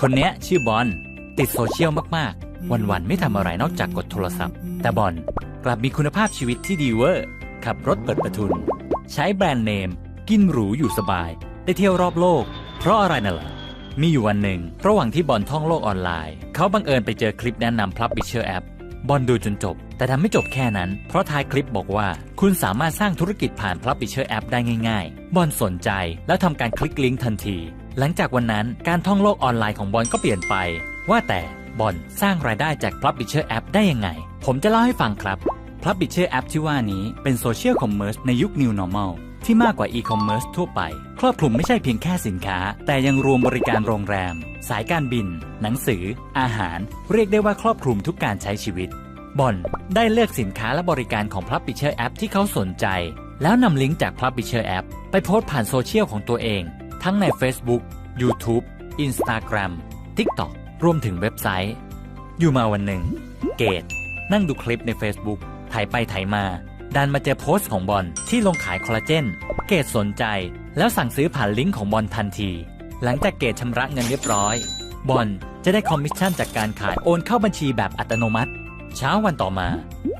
คนเนี้ยชื่อบอลติดโซเชียลมากๆ วันๆไม่ทำอะไรนอกจากกดโทรศัพท์ แต่บอลกลับมีคุณภาพชีวิตที่ดีเวอร์ ขับรถเปิดประทุน ใช้แบรนด์เนม กินหรูอยู่สบาย ได้เที่ยวรอบโลก เพราะอะไรน่ะล่ะมีอยู่วันหนึ่ง ระหว่างที่บอลท่องโลกออนไลน์ เขาบังเอิญไปเจอคลิปแนะนำ Publisher App บอลดูจนจบ แต่ทำไม่จบแค่นั้น เพราะท้ายคลิปบอกว่า คุณสามารถสร้างธุรกิจผ่าน Publisher App ได้ง่าย ๆ บอลสนใจแล้วทำการคลิกลิงก์ทันที หลังจากวันนั้นการท่องโลกออนไลน์ของบอลก็เปลี่ยนไป ว่าแต่บอลสร้างรายได้จาก Publisher App ได้ยังไง ผมจะเล่าให้ฟังครับ Publisher App ที่ว่านี้เป็นโซเชียลคอมเมอร์สในยุค New Normal ที่มากกว่า e-commerce ทั่วไป ครอบคลุมไม่ใช่เพียงแค่สินค้า แต่ยังรวมบริการโรงแรม สายการบิน หนังสือ อาหาร เรียกได้ว่าครอบคลุมทุกการใช้ชีวิต บอลได้เลือกสินค้าและบริการของ Publisher App ที่เขาสนใจ แล้วนำลิงก์จาก Publisher App ไปโพสต์ผ่านโซเชียลของตัวเอง ทั้งใน Facebook YouTube Instagram TikTok รวมถึงเว็บไซต์ อยู่มาวันหนึ่ง เกดนั่งดูคลิปใน Facebook ถ่ายไปถ่ายมาดันมาเจอโพสต์ของบอลที่ลงขายคอลลาเจน เกดสนใจแล้วสั่งซื้อผ่านลิงก์ของบอลทันที หลังจากเกดชำระเงินเรียบร้อย บอลจะได้คอมมิชชั่นจากการขายโอนเข้าบัญชีแบบอัตโนมัติ เช้าวันต่อมา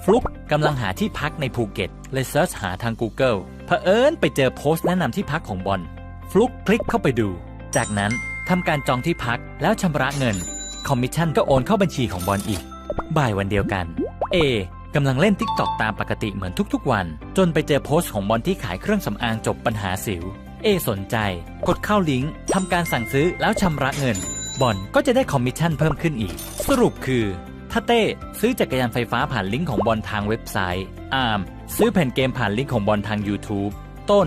ฟลุกกำลังหาที่พักในภูเก็ตเลยเซิร์ชหาทาง Google เผอิญไปเจอโพสต์แนะนำที่พักของบอล ฟลุกคลิกเข้าไปดู จากนั้นทำการจองที่พักแล้วชำระเงิน คอมมิชชั่นก็โอนเข้าบัญชีของบอลอีก บ่ายวันเดียวกัน เอกำลังเล่น t ิ k t o k ตามปกติเหมือนทุกๆวัน จนไปเจอโพสต์ของบอลที่ขายเครื่องสำอางจบปัญหาสิว เอสนใจ กดเข้าลิงก์ทำการสั่งซื้อแล้วชำระเงิน บอลก็จะได้คอมมิชชั่นเพิ่มขึ้นอีก สรุปคือถ้าเต้ซื้อจักรยานไฟฟ้าผ่านลิงก์ของบอลทางเว็บไซต์อาร์มซื้อแผ่นเกมผ่านลิงก์ของบอลทาง YouTube ต้น